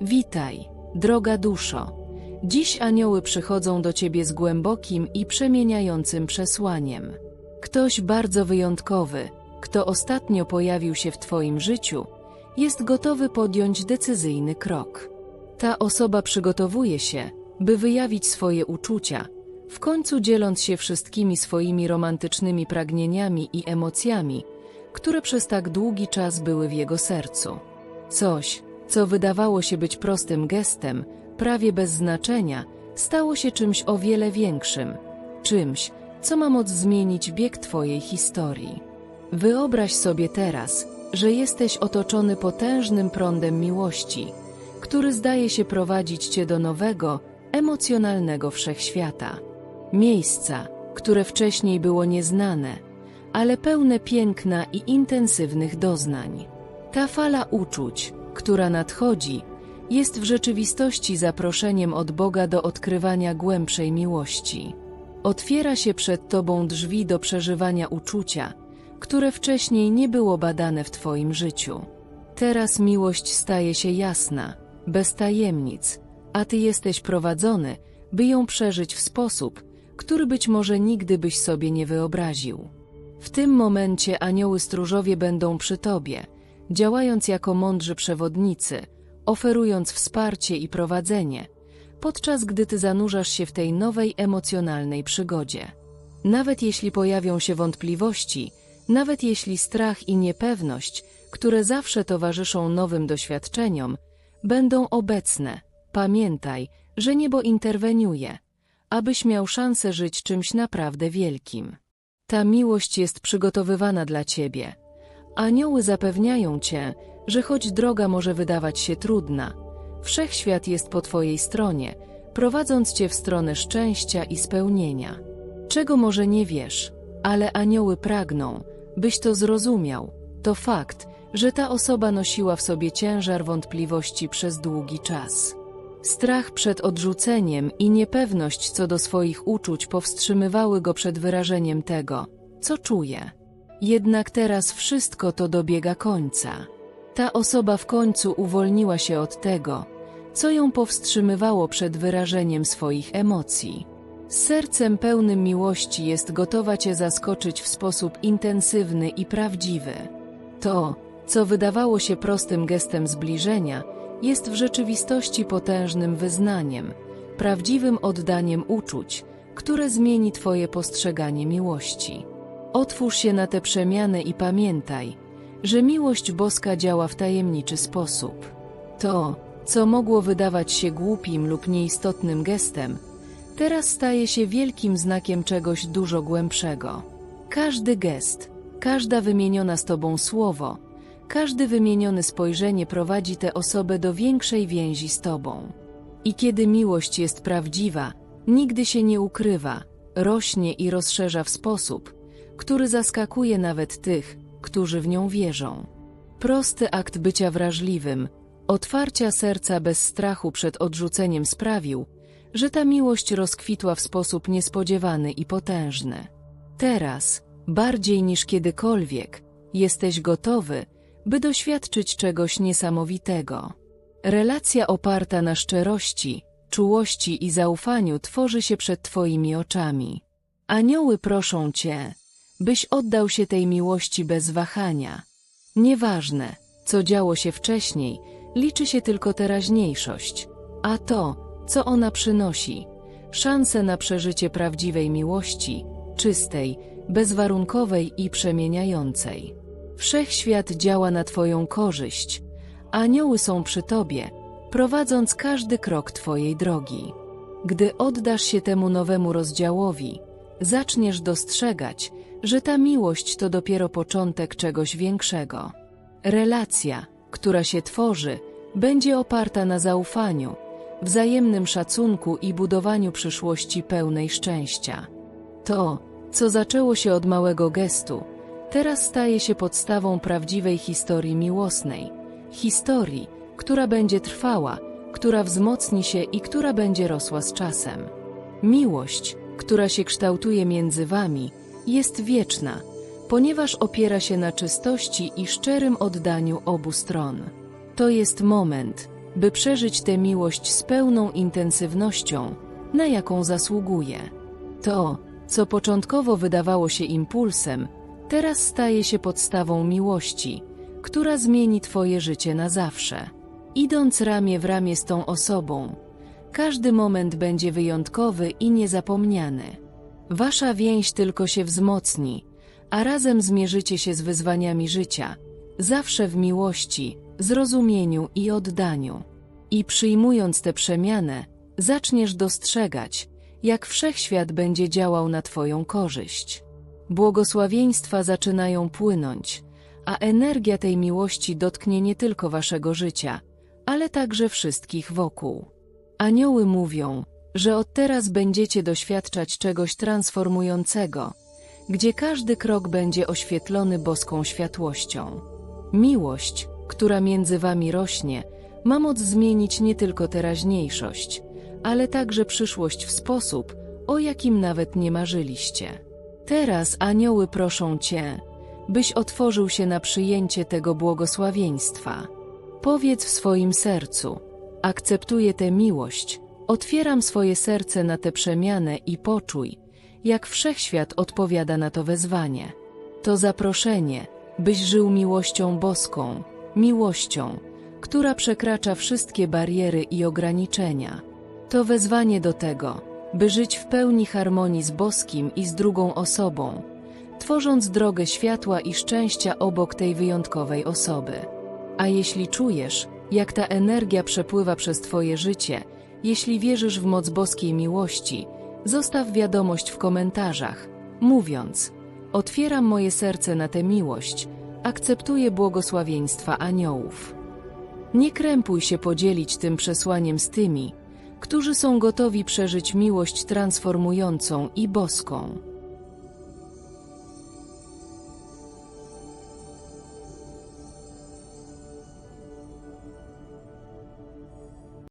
Witaj, droga duszo. Dziś anioły przychodzą do ciebie z głębokim i przemieniającym przesłaniem. Ktoś bardzo wyjątkowy, kto ostatnio pojawił się w twoim życiu, jest gotowy podjąć decyzyjny krok. Ta osoba przygotowuje się, by wyjawić swoje uczucia, w końcu dzieląc się wszystkimi swoimi romantycznymi pragnieniami i emocjami, które przez tak długi czas były w jego sercu. Coś, co wydawało się być prostym gestem, prawie bez znaczenia, stało się czymś o wiele większym, czymś, co ma moc zmienić bieg Twojej historii. Wyobraź sobie teraz, że jesteś otoczony potężnym prądem miłości, który zdaje się prowadzić Cię do nowego, emocjonalnego wszechświata. Miejsca, które wcześniej było nieznane, ale pełne piękna i intensywnych doznań. Ta fala uczuć, która nadchodzi, jest w rzeczywistości zaproszeniem od Boga do odkrywania głębszej miłości. Otwiera się przed Tobą drzwi do przeżywania uczucia, które wcześniej nie było badane w Twoim życiu. Teraz miłość staje się jasna, bez tajemnic, a Ty jesteś prowadzony, by ją przeżyć w sposób, który być może nigdy byś sobie nie wyobraził. W tym momencie anioły stróżowie będą przy Tobie, działając jako mądrzy przewodnicy, oferując wsparcie i prowadzenie, podczas gdy Ty zanurzasz się w tej nowej emocjonalnej przygodzie. Nawet jeśli pojawią się wątpliwości, nawet jeśli strach i niepewność, które zawsze towarzyszą nowym doświadczeniom, będą obecne, pamiętaj, że niebo interweniuje, abyś miał szansę żyć czymś naprawdę wielkim. Ta miłość jest przygotowywana dla Ciebie. Anioły zapewniają Cię, że choć droga może wydawać się trudna, wszechświat jest po Twojej stronie, prowadząc Cię w stronę szczęścia i spełnienia. Czego może nie wiesz, ale anioły pragną, byś to zrozumiał. To fakt, że ta osoba nosiła w sobie ciężar wątpliwości przez długi czas. Strach przed odrzuceniem i niepewność co do swoich uczuć powstrzymywały go przed wyrażeniem tego, co czuje. Jednak teraz wszystko to dobiega końca. Ta osoba w końcu uwolniła się od tego, co ją powstrzymywało przed wyrażeniem swoich emocji. Z sercem pełnym miłości jest gotowa Cię zaskoczyć w sposób intensywny i prawdziwy. To, co wydawało się prostym gestem zbliżenia, jest w rzeczywistości potężnym wyznaniem, prawdziwym oddaniem uczuć, które zmieni Twoje postrzeganie miłości. Otwórz się na te przemiany i pamiętaj, że miłość boska działa w tajemniczy sposób. To, co mogło wydawać się głupim lub nieistotnym gestem, teraz staje się wielkim znakiem czegoś dużo głębszego. Każdy gest, każda wymieniona z Tobą słowo, każdy wymienione spojrzenie prowadzi tę osobę do większej więzi z Tobą. I kiedy miłość jest prawdziwa, nigdy się nie ukrywa, rośnie i rozszerza w sposób, który zaskakuje nawet tych, którzy w nią wierzą. Prosty akt bycia wrażliwym, otwarcia serca bez strachu przed odrzuceniem sprawił, że ta miłość rozkwitła w sposób niespodziewany i potężny. Teraz, bardziej niż kiedykolwiek, jesteś gotowy, by doświadczyć czegoś niesamowitego. Relacja oparta na szczerości, czułości i zaufaniu tworzy się przed Twoimi oczami. Anioły proszą Cię, byś oddał się tej miłości bez wahania. Nieważne, co działo się wcześniej, liczy się tylko teraźniejszość, a to, co ona przynosi, szanse na przeżycie prawdziwej miłości, czystej, bezwarunkowej i przemieniającej. Wszechświat działa na Twoją korzyść, anioły są przy Tobie, prowadząc każdy krok Twojej drogi. Gdy oddasz się temu nowemu rozdziałowi, zaczniesz dostrzegać, że ta miłość to dopiero początek czegoś większego. Relacja, która się tworzy, będzie oparta na zaufaniu, wzajemnym szacunku i budowaniu przyszłości pełnej szczęścia. To, co zaczęło się od małego gestu, teraz staje się podstawą prawdziwej historii miłosnej. Historii, która będzie trwała, która wzmocni się i która będzie rosła z czasem. Miłość, która się kształtuje między wami, jest wieczna, ponieważ opiera się na czystości i szczerym oddaniu obu stron. To jest moment, by przeżyć tę miłość z pełną intensywnością, na jaką zasługuje. To, co początkowo wydawało się impulsem, teraz staje się podstawą miłości, która zmieni Twoje życie na zawsze. Idąc ramię w ramię z tą osobą, każdy moment będzie wyjątkowy i niezapomniany. Wasza więź tylko się wzmocni, a razem zmierzycie się z wyzwaniami życia, zawsze w miłości, zrozumieniu i oddaniu. I przyjmując tę przemianę, zaczniesz dostrzegać, jak wszechświat będzie działał na Twoją korzyść. Błogosławieństwa zaczynają płynąć, a energia tej miłości dotknie nie tylko Waszego życia, ale także wszystkich wokół. Anioły mówią, że od teraz będziecie doświadczać czegoś transformującego, gdzie każdy krok będzie oświetlony boską światłością. Miłość, która między wami rośnie, ma moc zmienić nie tylko teraźniejszość, ale także przyszłość w sposób, o jakim nawet nie marzyliście. Teraz anioły proszą Cię, byś otworzył się na przyjęcie tego błogosławieństwa. Powiedz w swoim sercu, akceptuję tę miłość, otwieram swoje serce na tę przemianę i poczuj, jak wszechświat odpowiada na to wezwanie. To zaproszenie, byś żył miłością boską, miłością, która przekracza wszystkie bariery i ograniczenia. To wezwanie do tego, by żyć w pełni harmonii z boskim i z drugą osobą, tworząc drogę światła i szczęścia obok tej wyjątkowej osoby. A jeśli czujesz, jak ta energia przepływa przez Twoje życie, jeśli wierzysz w moc boskiej miłości, zostaw wiadomość w komentarzach, mówiąc: Otwieram moje serce na tę miłość, akceptuję błogosławieństwa aniołów. Nie krępuj się podzielić tym przesłaniem z tymi, którzy są gotowi przeżyć miłość transformującą i boską.